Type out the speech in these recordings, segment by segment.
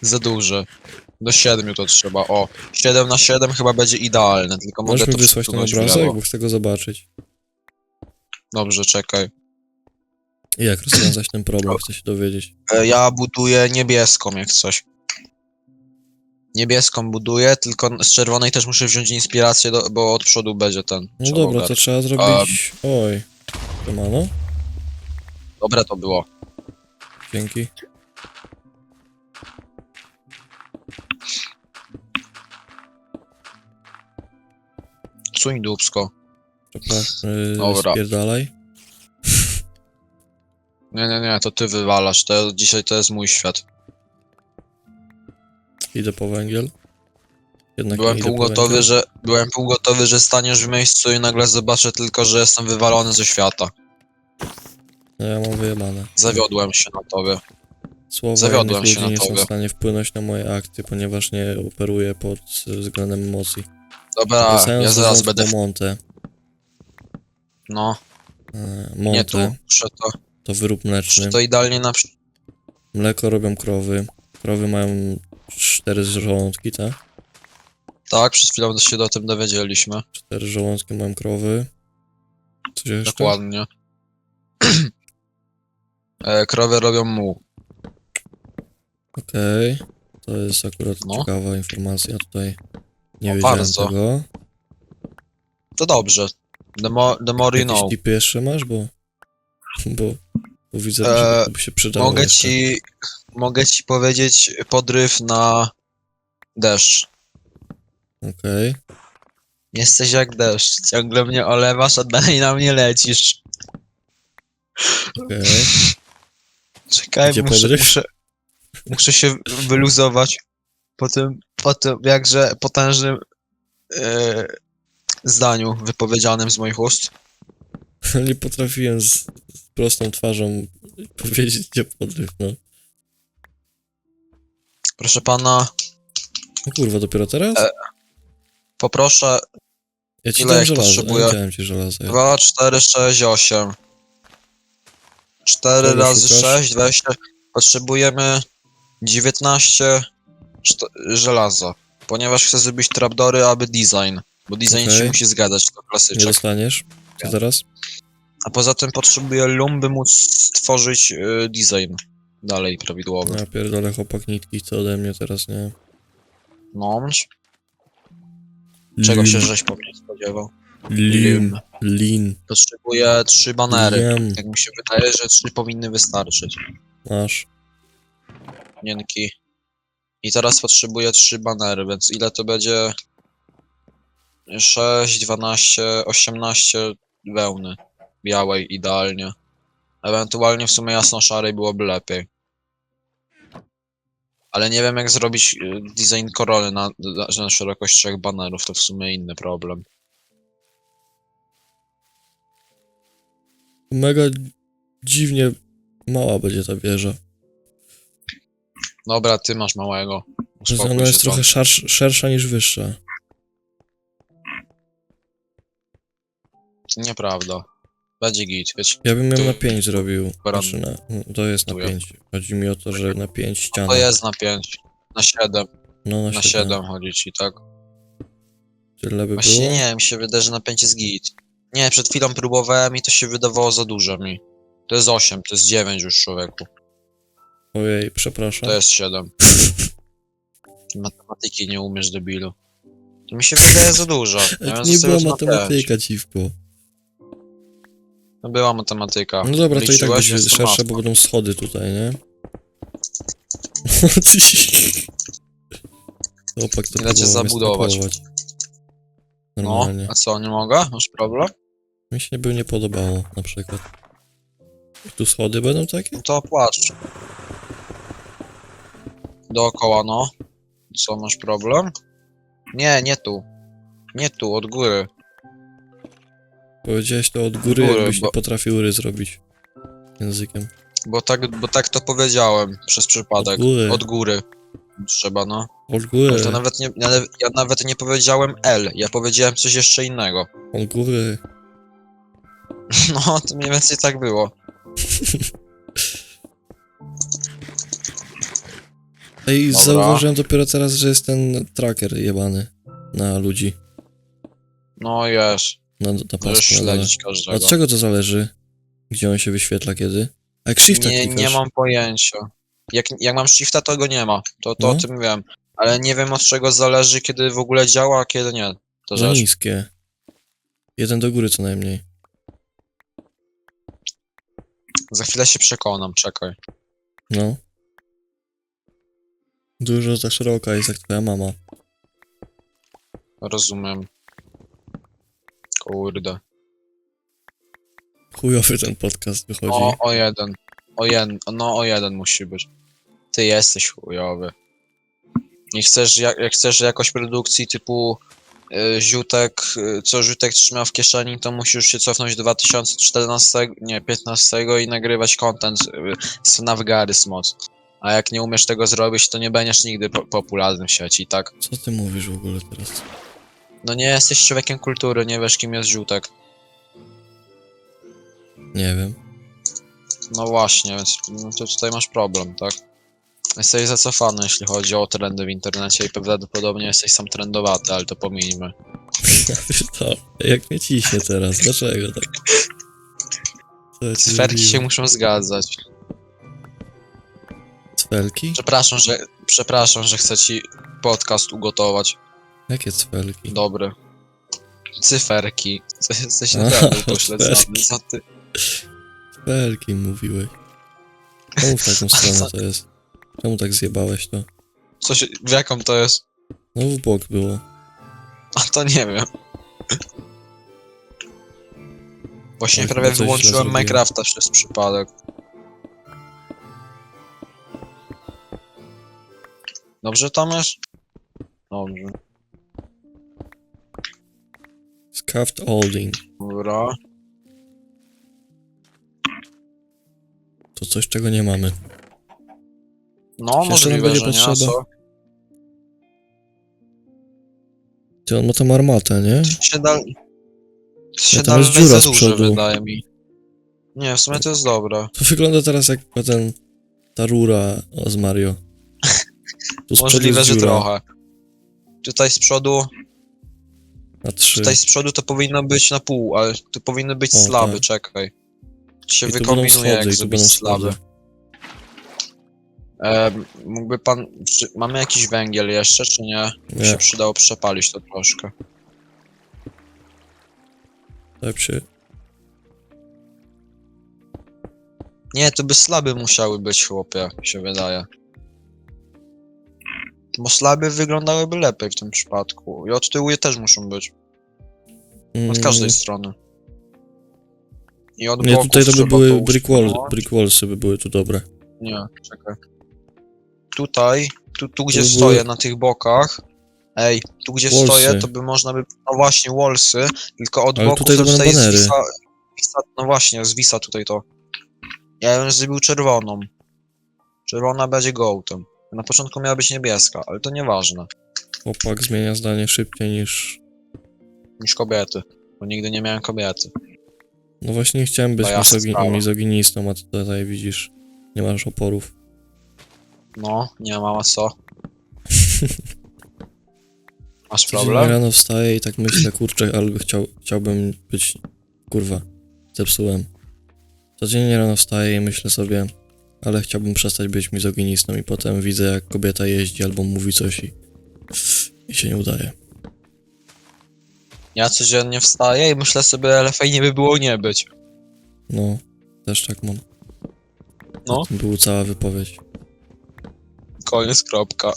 Za duży. Do 7 to trzeba, o. 7 na 7 chyba będzie idealne, tylko mogę Możesz mi to wysłać ten przesunąć w obrazek, lewo. bo chcę go zobaczyć. Dobrze, czekaj. I jak rozwiązać ten problem, chcę się dowiedzieć. E, Ja buduję niebieską jak coś. Niebieską buduję, tylko z czerwonej też muszę wziąć inspirację, do, bo od przodu będzie ten. No trzeba dobra, to ogarnąć. trzeba zrobić... Oj. Siemano, Dobre to było. dzięki. Cuń dupsko. Przepraszam, yy, Dobra. spierdalaj. Nie, nie, nie, to ty wywalasz. To, dzisiaj to jest mój świat. Idę po węgiel. Jednak Byłem nie idę po półgotowy, węgiel. że byłem półgotowy, że staniesz w miejscu i nagle zobaczę tylko, że jestem wywalony ze świata. No ja mam wyjebane. Zawiodłem się na tobie. Słowa Zawiodłem innych się ludzi na nie są tobie. w stanie wpłynąć na moje akcje, ponieważ nie operuję pod y, względem emocji. Dobra, Wracając ja do zaraz wątku będę. W... Monte. No, E, nie tu. Monte Muszę to, to wyrób mleczny. muszę to idealnie na. przy- Mleko robią krowy. Krowy mają cztery żołądki, tak? Tak, przed chwilą się o tym dowiedzieliśmy. Cztery żołądki mają krowy. Coś jeszcze? Dokładnie. e, krowy robią muł. Okej. To jest akurat No. ciekawa informacja tutaj. Nie O, wiedziałem bardzo. tego. To dobrze. The more, the more you Jakieś know. tipy jeszcze masz, bo... Bo, bo widzę, Eee, że to by się przydało Mogę jeszcze. ci, mogę ci powiedzieć podryw na deszcz. Okej. Jesteś jak deszcz. Ciągle mnie olewasz, a dalej na mnie lecisz. Okej. Czekaj, Gdzie muszę, podryw? muszę, muszę się wyluzować po tym, po tym jakże potężnym e, zdaniu wypowiedzianym z moich ust. Nie potrafiłem z, z prostą twarzą powiedzieć, gdzie podryw, no. Proszę pana, O kurwa, dopiero teraz? E, poproszę ja ci ile jak żelazo, potrzebuję? dałem ci żelazo. Ja. 2, 4, 6, 8. 4 Czego razy szukasz? 6, 20. Potrzebujemy 19 żelaza. Ponieważ chcę zrobić trapdory, aby design. Bo design się Okej. musi zgadzać, to Nie klasyczek. dostaniesz? Co Ja. teraz? A poza tym potrzebuję lum, by móc stworzyć y, design. Dalej prawidłowy. Ja pierdolę chłopak nitki, co ode mnie teraz, nie? No, czego się żeś po mnie spodziewał? Lin. Lin. Potrzebuję trzy banery. Lin. Jak mi się wydaje, że trzy powinny wystarczyć. Masz. Nienki. I teraz potrzebuję trzy banery, więc ile to będzie? 6, 12, 18 wełny białej idealnie. Ewentualnie w sumie jasno-szarej byłoby lepiej. Ale nie wiem jak zrobić y, design korony na, na szerokość trzech banerów, to w sumie inny problem. Mega dziwnie mała będzie ta wieża. Dobra, ty masz małego. Że Uspokój ona jest trochę szarsz, szersza niż wyższa. Nieprawda. Będzie git, wiecie. Ja bym ją Tu- na 5 zrobił. Baran- Znaczy na, to jest na Tu ja. 5. Chodzi mi o to, że na 5 ścian. To jest na 5. Na 7. No na Na 7. 7 chodzi ci, tak? Tyle by Właśnie było? nie, mi się wydaje, że na 5 jest git. Nie, przed chwilą próbowałem i to się wydawało za dużo mi. To jest 8, to jest 9 już człowieku. Ojej, przepraszam. To jest 7. Matematyki nie umiesz debilu. To mi się wydaje za dużo. Ja nie była matematyka, dziwko. No była matematyka. No dobra, to i tak będzie szersze, bo będą schody tutaj, nie? Chłopak to cię mnie zabudować? No, Normalnie. a co, nie mogę? Masz problem? Mi się by nie podobało, na przykład. I tu schody będą takie? No to płacz. Dookoła, no. Co, masz problem? Nie, nie tu. Nie tu, od góry. Powiedziałeś to od góry, Góry, jakbyś bo- nie potrafił ry zrobić. Językiem. Bo tak, bo tak to powiedziałem przez przypadek. Od góry. Od góry. Trzeba, no. Od góry, Ale to nawet nie, ja nawet nie powiedziałem L, ja powiedziałem coś jeszcze innego. od góry. No, to mniej więcej tak było. Ej, Dobra. zauważyłem dopiero teraz, że jest ten tracker jebany na ludzi. No jest. Na, na Możesz pasku. na dole. śledzić Od każdego. czego to zależy? Gdzie on się wyświetla kiedy? A jak shifta Nie, klikasz? nie mam pojęcia. Jak, jak mam shifta, to go nie ma. To, to No. o tym wiem. Ale nie wiem od czego zależy, kiedy w ogóle działa, a kiedy nie. To Za rzecz. niskie. Jeden do góry co najmniej. Za chwilę się przekonam, czekaj. No. Dużo za szeroka jest jak twoja mama. Rozumiem. Kurde. Chujowy ten podcast wychodzi. O, o jeden. O jeden. No o jeden musi być. Ty jesteś chujowy. Nie chcesz, jak, jak chcesz jakoś produkcji typu y, Ziutek, y, co Ziutek trzyma w kieszeni, to musisz się cofnąć do 2014, nie, 15 i nagrywać content y, z Navgaris moc. A jak nie umiesz tego zrobić, to nie będziesz nigdy po popularny w sieci, tak? Co ty mówisz w ogóle teraz? No nie jesteś człowiekiem kultury, nie wiesz kim jest Ziutek. Nie wiem. No właśnie, więc no to tutaj masz problem, tak? Jesteś zacofany, jeśli chodzi o trendy w internecie i prawdopodobnie jesteś sam trendowaty, ale to pominijmy. Ja pierdolę. Jak mnie ciśnie teraz? Dlaczego tak? Co ja ci Sferki się muszą zgadzać. Cfelki? Przepraszam, że przepraszam, że chcę ci podcast ugotować. Jakie cfelki? Dobry. Cyferki. Co Jesteś naprawdę upośledzony. cyferki. Co ty? Cfelki mówiłeś. Czemu w taką stronę to jest? Czemu tak zjebałeś to? Co się, w jaką to jest? No w bok było. A to nie wiem. Właśnie prawie coś wyłączyłem. Minecrafta przez przypadek. Dobrze tam jest? Dobrze. Scuffed holding. Dobra. To coś, czego nie mamy. No, Jeszcze nam możliwe, będzie że nie, potrzeba. co? Ty, on ma tą armatę, nie? To się dal... To się Ja, tam jest dalej dziura z przodu. wydaje mi. Nie, w sumie to jest dobre. To wygląda teraz jak ten... Ta rura o, z Mario. Tu z przodu Możliwe, jest że dziura trochę. Tutaj z przodu, Na trzy. tutaj z przodu to powinno być na pół, ale tu powinny być O, slaby, tak. czekaj. Się I tu będą wykombinuje, schody, jak i tu zrobić będą slaby. schody. E, mógłby pan. Czy, mamy jakiś węgiel jeszcze, czy nie? By się Nie, przydało przepalić to troszkę. lepszy. Nie, to by slaby musiały być, chłopie, mi się wydaje. Bo slaby wyglądałyby lepiej w tym przypadku. I od tyłu je też muszą być. Od każdej Mm, strony. I od Nie, boków tutaj to by trzeba były brick, wall, usunąć. brick wallsy by były tu dobre. Nie, czekaj. Tutaj, tu, tu gdzie by stoję, były- na tych bokach. Ej, tu gdzie Wallsy. stoję, to by można by. No właśnie, wallsy, tylko od Ale boku tutaj to będą banery. zwisa, zwisa. No właśnie, zwisa tutaj to. Ja bym zrobił czerwoną. Czerwona będzie gołtem. Na początku miała być niebieska, ale to nieważne. Chłopak zmienia zdanie szybciej niż... Niż kobiety. Bo nigdy nie miałem kobiety. No właśnie chciałem być To jasna misogi- sprawa. mizoginistą, a ty tutaj widzisz, nie masz oporów. No, nie mama co. Masz Codziennie problem? rano wstaję i tak myślę, kurczę, ale by chciał, chciałbym być... Kurwa, zepsułem. Codziennie rano wstaję i myślę sobie, ale chciałbym przestać być mizoginistą i potem widzę, jak kobieta jeździ albo mówi coś i... I się nie udaje. Ja codziennie wstaję i myślę sobie, ale fajnie by było nie być. No, też tak mam. No. Była cała wypowiedź. Koniec, kropka.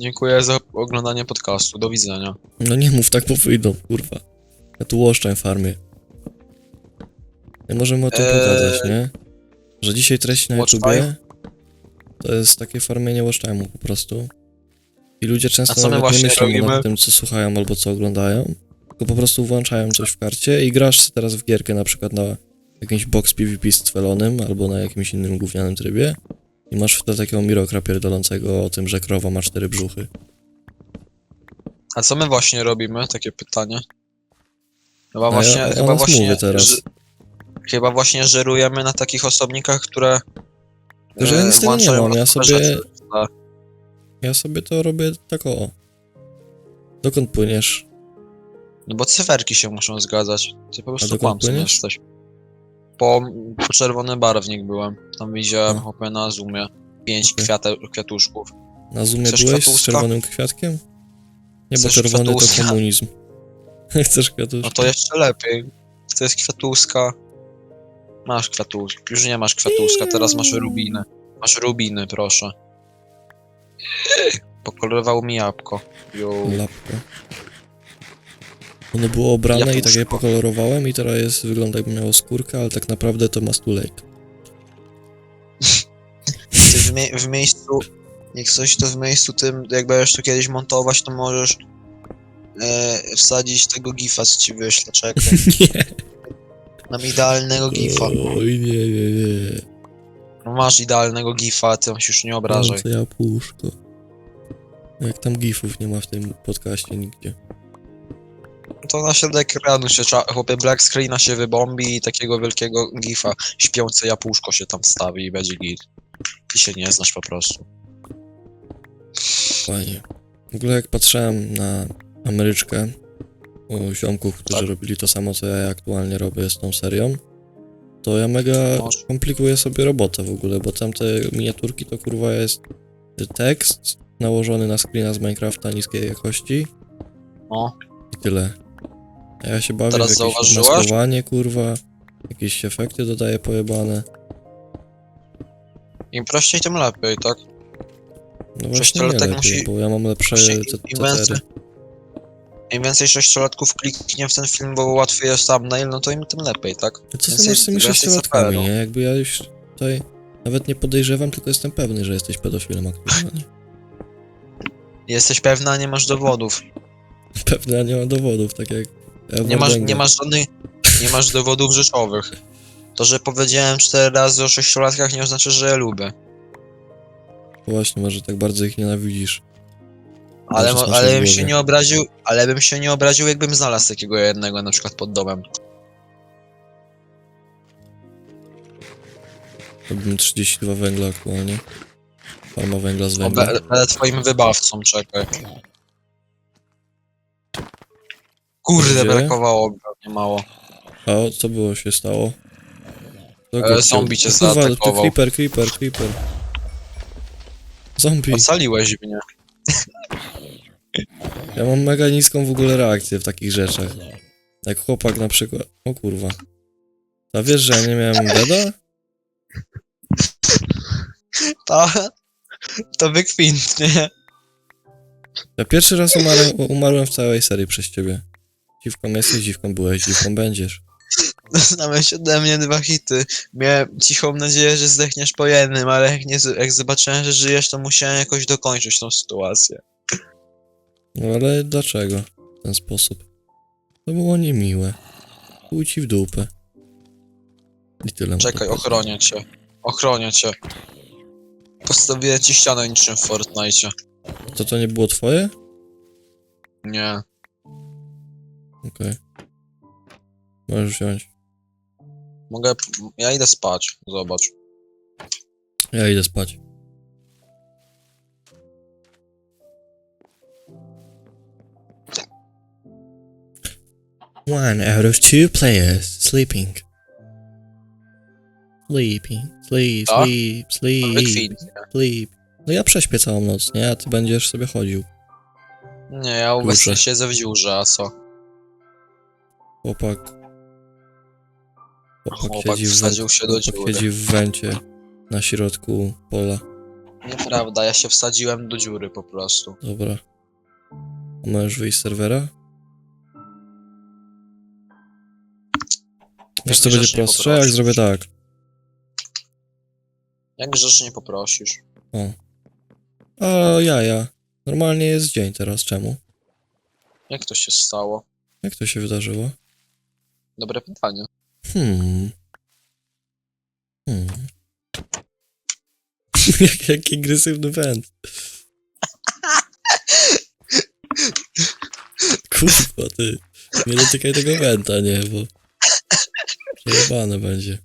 Dziękuję za oglądanie podcastu. Do widzenia. No nie mów tak, bo wyjdą, kurwa. Ja tu łoszczę farmię. Nie możemy o tym Eee, pogadać, nie? Że dzisiaj treści na watch YouTubie to jest takie farmienie łoszczajmu po prostu. I ludzie często nawet nie myślą robimy? nad tym, co słuchają albo co oglądają, tylko po prostu włączają coś w karcie i grasz teraz w gierkę na przykład na jakimś box PvP z Twelonym albo na jakimś innym gównianym trybie i masz wtedy takiego mirokra pierdolącego o tym, że krowa ma cztery brzuchy. A co my właśnie robimy? Takie pytanie. Chyba A właśnie, ja, ja chyba właśnie, mówię teraz. ż- chyba właśnie żerujemy na takich osobnikach, które że ja e, nic tego nie mam, ja sobie- rzeczy. Ja sobie to robię tak o. Dokąd płyniesz? No bo cyferki się muszą zgadzać. Ty po prostu kłamcą jesteś. Po, po czerwony barwnik byłem. Tam widziałem chłopie na zoomie. Pięć kwiate, kwiatuszków. Na zoomie Chcesz byłeś z czerwonym kwiatkiem? Nie, bo Chcesz czerwony to kwiatuszka? komunizm. Chcesz kwiatuszka? No to jeszcze lepiej. To jest kwiatuszka. Masz kwiatuszka. Już nie masz kwiatuszka, teraz masz rubiny. Masz rubiny, proszę. Pokolorowało mi jabłko. Jo. Lapko. Ono było obrane i tak je Jabłuszko. pokolorowałem i teraz jest, wygląda jakby miało skórkę, ale tak naprawdę to must too late. Ty w, mie- w miejscu, jak coś to w miejscu tym, jak będziesz to kiedyś montować, to możesz e, wsadzić tego gifa, co ci wyślę, czekaj. Nie. Mam idealnego gifa. Oj, nie, nie, nie. No masz idealnego gifa, ty się już nie obrażaj. Co ja puszko. Jak tam gifów nie ma w tym podcaście nigdzie. To na środek ekranu się cza- chłopie black screena się wybombi i takiego wielkiego gifa śpiące jabłuszko się tam stawi i będzie git. Ty się nie znasz po prostu. Fajnie. W ogóle jak patrzyłem na Ameryczkę u ziomków, którzy Tak. robili to samo, co ja aktualnie robię z tą serią, to ja mega Może. komplikuję sobie robotę w ogóle, bo tam te miniaturki to kurwa jest tekst nałożony na screena z Minecrafta niskiej jakości O, i tyle. A ja się bawię Teraz w jakieś maskowanie, kurwa, jakieś efekty dodaję pojebane. im prościej, tym lepiej, tak? No właśnie nie Sześciolatek lepiej, musi- bo ja mam lepsze te- więcej- tetery. Im więcej sześciolatków kliknie w ten film, bo łatwiej jest thumbnail, no to im tym lepiej, tak? Co ty masz z tymi sześciolatkami, nie? Jakby ja już tutaj nawet nie podejrzewam, tylko jestem pewny, że jesteś pedofilem aktualnie. Jesteś pewna, a nie masz dowodów. Pewny, a nie ma dowodów, tak jak... Nie masz, nie masz żadnych, nie masz dowodów rzeczowych. To, że powiedziałem cztery razy o sześciolatkach nie oznacza, że je lubię. Właśnie, może tak bardzo ich nienawidzisz. Ale, mo- ale bym się nie obraził, ale bym się nie obraził, jakbym znalazł takiego jednego na przykład pod domem. Robimy 32 węgla aktualnie. Farma węgla z węgla. Będę twoim wybawcą, czekaj. Kurde, Gdzie? brakowało mi pewnie mało. A o, co było się stało? Co E, go zombie cię O kurwa, to zaatakował. creeper, creeper, creeper. Zombie. Ocaliłeś mnie. Ja mam mega niską w ogóle reakcję w takich rzeczach. Jak chłopak na przykład. O kurwa. A wiesz, że ja nie miałem deda? To, to wykwint, nie? Ja pierwszy raz umarłem, umarłem w całej serii przez ciebie. Dziwką jesteś, dziwką byłeś, dziwką będziesz. Znałeś ode mnie dwa hity. Miałem cichą nadzieję, że zdechniesz po jednym, ale jak, nie, jak zobaczyłem, że żyjesz, to musiałem jakoś dokończyć tą sytuację. No ale dlaczego w ten sposób? To było niemiłe. Pójdź ci w dupę. I tyle. Czekaj, ochronię cię. Ochronię cię. Postawiłem ci ścianę niczym w Fortnite. To to nie było twoje? Nie. Okej. Możesz wziąć. Mogę. Ja idę spać. Zobacz. Ja idę spać. One out of two players sleeping. Sleeping, sleep, Co? sleep, sleep, sleep. No ja prześpię całą noc, nie? A ty będziesz sobie chodził. Nie, ja obecnie Kurczę. siedzę w dziurze, a co? Chłopak. Chłopak, siedzi, w wsadził się do dziury. siedzi w węcie na środku pola. Nieprawda, ja się wsadziłem do dziury po prostu. Dobra. A możesz wyjść z serwera? Wiesz co będzie grzecznie prostsze? Jak poprosisz. zrobię tak. Jak grzecznie poprosisz. O. A jaja. Normalnie jest dzień teraz. Czemu? Jak to się stało? Jak to się wydarzyło? Dobre pytanie. Hmm. Hmm. Jak, jaki agresywny węd. Kurwa, ty. Nie dotykaj tego węta, nie, bo... Przejebane będzie.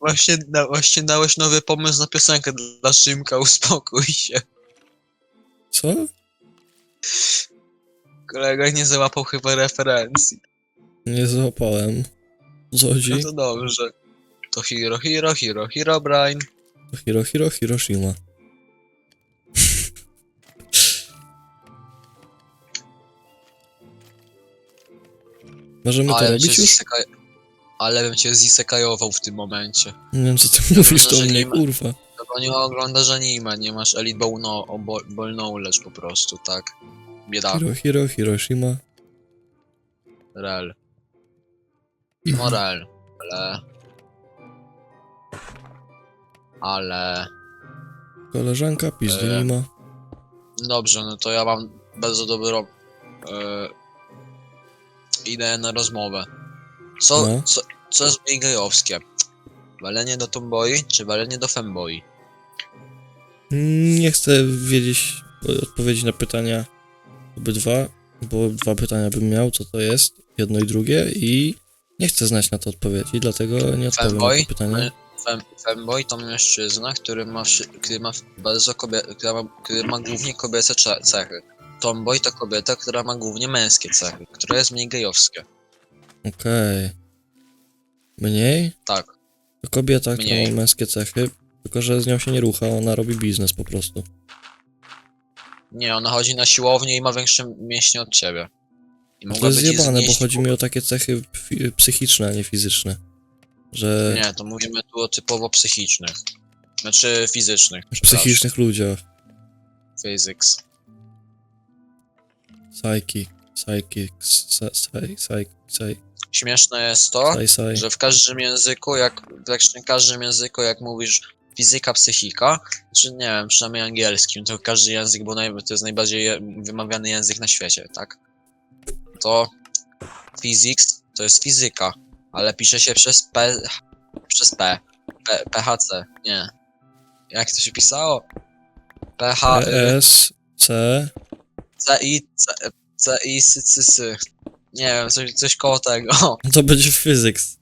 Właśnie, da, właśnie dałeś nowy pomysł na piosenkę dla Szymka, uspokój się. Co Co? Kolega nie załapał chyba referencji. Nie złapałem. Chodzi? No to dobrze. To Hiro, Hiro, Hiro, Hiro, Brain. To Hiro, Hiro, Hiroshima. Możemy to Ale robić już? zisekaj... Ale bym cię zisekajował w tym momencie. Nie wiem co ty mówisz do że mnie, nie ma- kurwa. No bo nie oglądasz anime, nie masz Elite Ball, no, o bo- ball Knowledge po prostu, tak? Biedaku, Hiro, Hiro, Hiroshima. rel. Rel, ale... Ale... Koleżanka, pizdy E, nie ma. Dobrze, no to ja mam bardzo dobrą... E, ideę na rozmowę. Co, No. co, co jest mniej gejowskie? Walenie do tomboi, czy walenie do femboi? Nie chcę wiedzieć odpowiedzi na pytania obydwa, bo dwa pytania bym miał, co to jest, jedno i drugie i nie chcę znać na to odpowiedzi, dlatego nie odpowiem na to pytanie. Fem, femboy to mężczyzna, który ma, który ma bardzo kobie, ma, który ma głównie kobiece cechy. Tomboy to kobieta, która ma głównie męskie cechy, które jest mniej gejowskie. Okej. Mniej? Tak. To kobieta, która Mniej. ma męskie cechy, tylko że z nią się nie rucha, ona robi biznes po prostu. Nie, ona chodzi na siłownię i ma większe mięśnie od ciebie. I To jest zjebane, bo chodzi mi o takie cechy psychiczne, a nie fizyczne. Że Nie, to mówimy tu o typowo psychicznych. Znaczy fizycznych. przepraszam. psychicznych ludziach. Physics. Psychic, psychic, psy- psy- psy- psy- Śmieszne jest to, psy- psy- że w każdym języku, jak w każdym języku, jak mówisz fizyka, psychika, czy nie wiem, przynajmniej angielskim, to każdy język, bo naj, to jest najbardziej je- wymawiany język na świecie, tak? To physics to jest fizyka, ale pisze się przez P, przez P, P PHC, nie. Jak to się pisało? PH, y, S, C, C, I, C, C, I, S, C, S. Nie wiem, coś, coś koło tego. to będzie physics.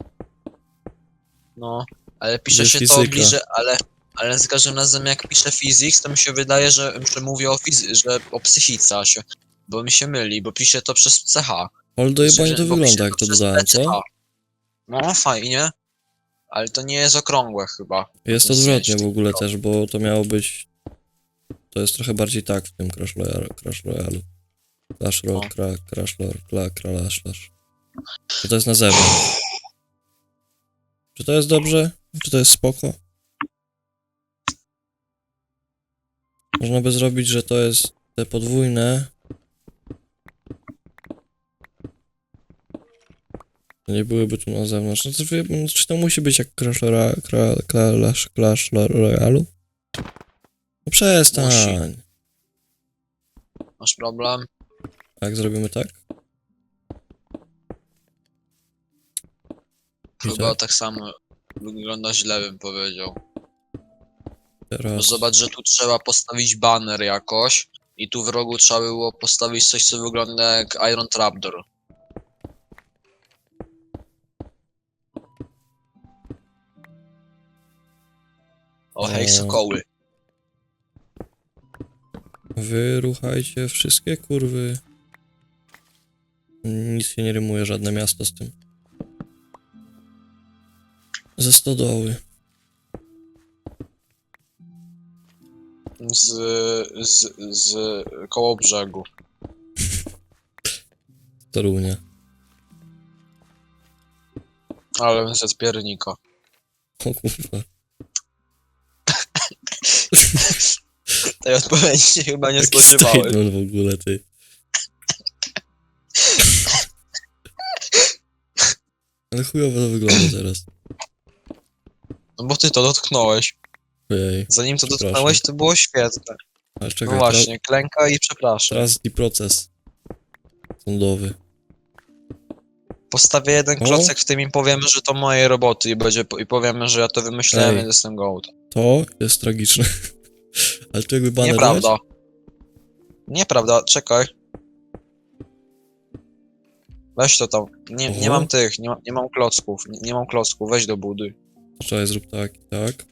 No, ale pisze Że się to fizyka. bliżej, ale, ale za każdym razem jak piszę physics, to mi się wydaje, że, że mówię o fizy- że o psychice, a się, bo mi się myli, bo piszę to przez CH. Ale to bo piszę wygląda, jak to przez dodałem, PCH. co? No, fajnie, ale to nie jest okrągłe chyba. Jest odwrotnie sensie w ogóle też, bo to miało być... To jest trochę bardziej tak w tym Crash Royale. Crash Royale. Clash Royale, No. kra, Crash Royale, kla, Crash. Czy to jest na zewnątrz? Czy to jest dobrze? Czy to jest spoko? Można by zrobić, że to jest te podwójne. Nie byłyby tu na zewnątrz. No no, czy to musi być jak Cra- Clash, Clash Royale? No przestań. Masz problem? A jak zrobimy tak? Chyba tak. tak samo wygląda źle bym powiedział. Bo Teraz. zobacz, że tu trzeba postawić banner jakoś i tu w rogu trzeba było postawić coś, co wygląda jak Iron Trapdoor. O hej, O. sokoły. Wyruchajcie wszystkie kurwy. Nic się nie rymuje, żadne miasto z tym. Ze stodoły. Z, z, z koło brzegu. Torunia. Ale ze spiernika. O kurwa. Tej odpowiedzi się chyba nie Jaki spodziewałem. statement w ogóle, ty. Ale chujowo to wygląda teraz. No bo ty to dotknąłeś. Ojej. Zanim to Przepraszam. dotknąłeś, to było świetne. Ale No czekaj, teraz, właśnie, klęka i przepraszam. teraz i proces sądowy. Postawię jeden O. klocek w tym i powiemy, że to moje roboty i, będzie, i powiemy, że ja to wymyślałem, Ej. więc jestem gołd. To jest tragiczne. Ale tu jakby baner Nieprawda. Nieprawda, czekaj. Weź to tam. Nie, nie Oho. mam tych, nie, ma, nie mam klocków. Nie, nie mam klocków, weź do budy. Czekaj, zrób tak tak.